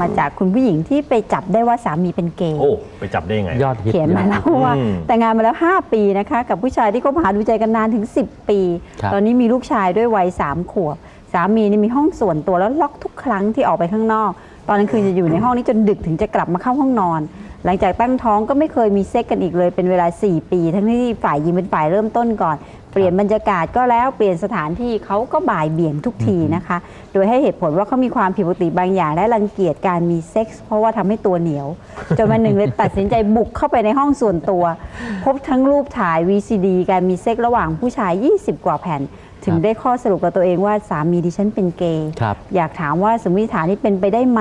มาจากคุณผู้หญิงที่ไปจับได้ว่าสามีเป็นเกย์ โอ้ ไปจับได้ยังไง ยอดฮิตเขียนมาแล้วว่าอืม แต่งงานมาแล้ว 5 ปีนะคะ กับผู้ชายที่คบหาดูใจกันนานถึง 10 ปี ครับตอนนี้มีลูกชายด้วยวัย3ขวบ สามีนี่มีห้องส่วนตัวแล้วล็อกทุกครั้งที่ออกไปข้างนอก ตอนกลางคืนจะอยู่ในห้องนี้จนดึกถึงจะกลับมาเข้าห้องนอน หลังจากตั้งท้องก็ไม่เคยมีเซ็กกันอีกเลยเป็นเวลา 4 ปี ทั้งที่ฝ่ายหญิงเป็นฝ่ายเริ่มต้นก่อน เปลี่ยนบรรยากาศก็แล้วเปลี่ยนสถานที่เขาก็บ่ายเบี่ยงทุกทีนะคะ โดยให้เหตุผลว่าเขามีความผิดปกติบางอย่าง และรังเกียจการมีเซ็กส์เพราะว่าทำให้ตัวเหนียว จนวันหนึ่งเลยตัดสินใจบุกเข้าไปในห้องส่วนตัว พบทั้งรูปถ่าย VCD การมีเซ็กระหว่างผู้ชาย 20 กว่าแผ่น ถึงได้ข้อสรุปกับตัวเองว่าสามีดิฉันเป็นเกย์ครับอยากถามว่าสมมติฐานนี้เป็นไปได้ไหม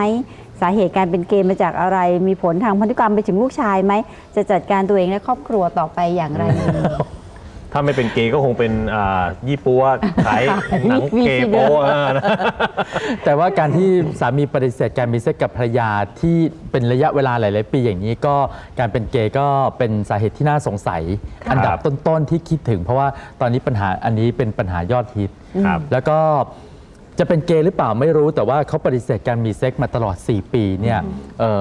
สาเหตุการเป็นเกย์มาจากอะไร มีผลทางพันธุกรรมไปถึงลูกชายไหม จะจัดการตัวเองและครอบครัวต่อไปอย่างไรดี ถ้าไม่เป็นเกย์ก็คงเป็นอ่ายี่ปัวขายหนังเกย์โป๊ะอ่านะ แต่ว่าการที่สามีปฏิเสธการมีเซ็กกับภรรยาที่เป็นระยะเวลาหลาย ๆ ปีอย่างนี้ก็การเป็นเกย์ก็เป็นสาเหตุที่น่าสงสัยครับอันดับต้น ๆ ที่คิดถึง เพราะว่าตอนนี้ปัญหาอันนี้เป็นปัญหายอดฮิต ครับ แล้วก็จะเป็นเกย์หรือเปล่าไม่รู้แต่ว่าเขาปฏิเสธการมีเซ็กมาตลอด 4 ปีเนี่ยเอ่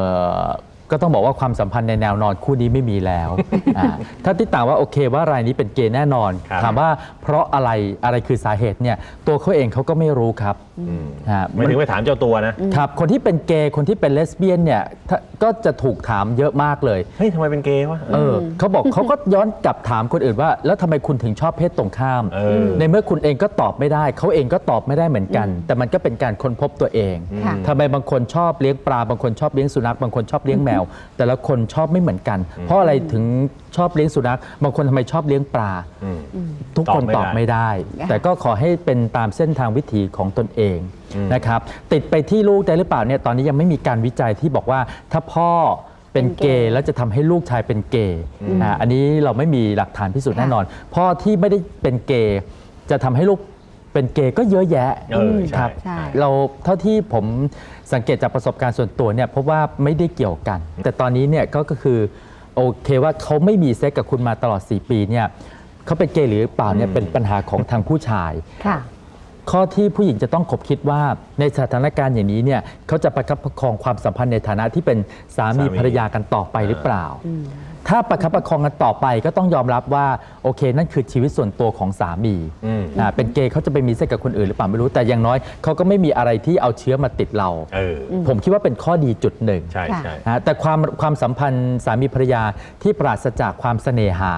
อ ก็ต้องบอกว่าความสัมพันธ์ในแนวนอนคู่นี้ไม่มีแล้วอ่าถ้าที่ต่างว่าโอเคว่ารายนี้เป็นเกย์แน่นอน ครับ ถามว่าเพราะอะไรอะไรคือสาเหตุเนี่ยตัวเขาเองเขาก็ไม่รู้ครับอืมฮะไม่ถึงไปถามเจ้าตัวนะ ครับคนที่เป็นเกย์คนที่เป็นเลสเบี้ยนเนี่ยถ้าก็จะถูกถามเยอะมากเลยเฮ้ยทำไมเป็นเกย์วะ เออเขาบอกเขาก็ย้อนกลับถามคนอื่นว่า แล้วทำไมคุณถึงชอบเพศตรงข้าม เออ ในเมื่อคุณเองก็ตอบไม่ได้ เขาเองก็ตอบไม่ได้เหมือนกัน แต่มันก็เป็นการค้นพบตัวเองค่ะ ทำไมบางคนชอบเลี้ยงปลาบางคนชอบเลี้ยงสุนัขบางคนชอบเลี้ยงแมวแต่ละคนชอบไม่เหมือนกัน เพราะอะไรถึงชอบเลี้ยงสุนัขบางคนทำไมชอบเลี้ยงปลา อืม ทุกคนตตออบบไม่ไม่ได้ ได้ แต่ก็ขอให้เป็นตามเส้นทางวิถีของตนเองอืมนะครับติดไปที่ลูกได้หรือเปล่าเนี่ยตอนนี้ยังไม่มีการวิจัยที่บอกว่าถ้าพ่อเป็นเป็นเกเกย์ย์แล้วจะทำให้ลูกชายเป็นเกย์อ่าอันนี้เราไม่มีหลักฐานพิสูจน์ค่ะแน่นอน พ่อที่ไม่ได้เป็นเกย์จะทำให้ลูก เป็นเกย์ก็เยอะแยะเออใช่ ครับ ใช่ เราเท่าที่ผมสังเกตจากประสบการณ์ส่วนตัวเนี่ยพบว่าไม่ได้เกี่ยวกัน แต่ตอนนี้เนี่ยก็ก็คือโอเคว่าเขาไม่มีเซ็กกับคุณมาตลอด 4 ปีเนี่ยเขาเป็นเกย์หรือเปล่าเนี่ยเป็นปัญหาของทางผู้ชาย ค่ะ ข้อที่ผู้หญิงจะต้องคบคิดว่าในสถานการณ์อย่างนี้เนี่ยเขาจะประคับประคองความสัมพันธ์ในฐานะที่เป็นสามีสามี ภรรยากันต่อไปหรือเปล่า ถ้าประคับประคองกันต่อไปก็ต้องยอมรับว่าโอเค นั่นคือชีวิตส่วนตัวของสามีอืม อ่าเป็นเกย์เขาจะไปมีเซ็กกับคนอื่นหรือเปล่าไม่รู้แต่อย่างน้อยเขาก็ไม่มีอะไรที่เอาเชื้อมาติดเรา เออ ผมคิดว่าเป็นข้อดีจุดหนึ่ง ใช่ค่ะใช่ นะฮะแต่ความความสัมพันธ์สามีภรรยาที่ปราศจากความเสน่หา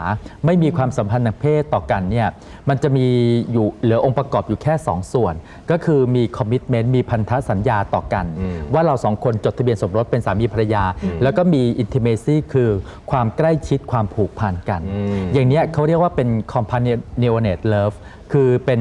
ไม่มีความสัมพันธ์ทางเพศต่อกันเนี่ยมันจะมีอยู่เหลือองค์ประกอบอยู่แค่ 2 ส่วน ก็คือมีคอมมิชเมนต์มีพันธสัญญาต่อกันอืมว่าเราสองคนจดทะเบียนสมรสเป็นสามีภรรยา แล้วก็มีอินทิเมซีคือความใกล้ชิดความผูกพันกันอืมอย่างเนี้ยเขาเรียกว่าเป็น companionate love คือเป็น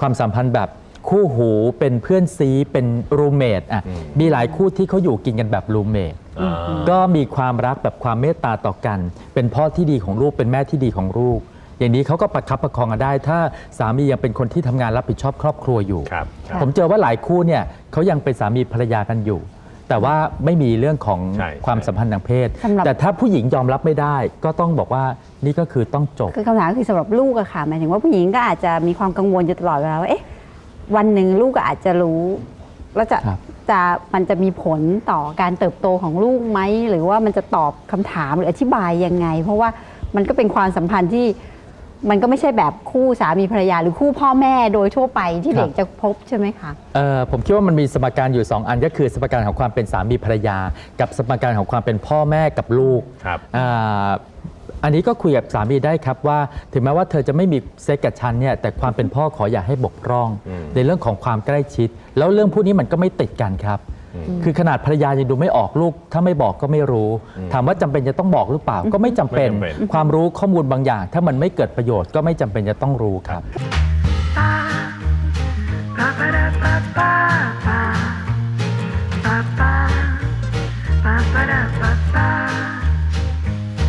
ความสัมพันธ์แบบคู่หูเป็นเพื่อนซีเป็นรูเมทอะมีหลายคู่ที่เขาอยู่กินกันแบบรูเมทอ่าก็มีความรักแบบความเมตตาต่อกัน เป็นพ่อที่ดีของลูกเป็นแม่ที่ดีของลูก อย่างนี้เขาก็ประคับประคองกันได้ ถ้าสามียังเป็นคนที่ทำงานรับผิดชอบครอบครัวอยู่ครับครับผมเจอว่าหลายคู่เนี่ยเขายังเป็นสามีภรรยากันอยู่ แต่ว่าไม่มีเรื่องของใช่ความใช่ สัมพันธ์ทางเพศ สำหรับ แต่ถ้าผู้หญิงยอมรับไม่ได้ ก็ต้องบอกว่านี่ก็คือต้องจบ คือคำถามคือสำหรับลูกอะค่ะหมายถึงว่าผู้หญิงก็อาจจะมีความกังวลอยู่ตลอดเวลาว่าเอ๊ะวันหนึ่งลูกก็อาจจะรู้ แล้วจะครับจะมันจะมีผลต่อการเติบโตของลูกไหมหรือว่ามันจะตอบคำถามหรืออธิบายยังไง เพราะว่ามันก็เป็นความสัมพันธ์ที่ มันก็ไม่ใช่แบบคู่สามีภรรยาหรือคู่พ่อแม่โดยทั่วไปที่ครับเด็กจะพบใช่ไหมคะ เอ่อผมคิดว่ามันมีสมการอยู่ 2 อันก็คือสมการของความเป็นสามีภรรยา กับสมการของความเป็นพ่อแม่กับลูกครับอ่าอันนี้ก็คุยกับสามีได้ครับว่า ถึงแม้ว่าเธอจะไม่มีเซ็กกับฉันเนี่ยแต่ความเป็นพ่อขออย่าให้บกพร่องอืมในเรื่องของความใกล้ชิด แล้วเรื่องพวกนี้มันก็ไม่ติดกันครับ คือขนาดภรรยายังดูไม่ออกลูก ถ้าไม่บอกก็ไม่รู้ ถามว่าจำเป็นจะต้องบอกหรือเปล่าก็ไม่จำเป็น ไม่จำเป็น ความรู้ข้อมูลบางอย่าง ถ้ามันไม่เกิดประโยชน์ก็ไม่จำเป็นจะต้องรู้ครับ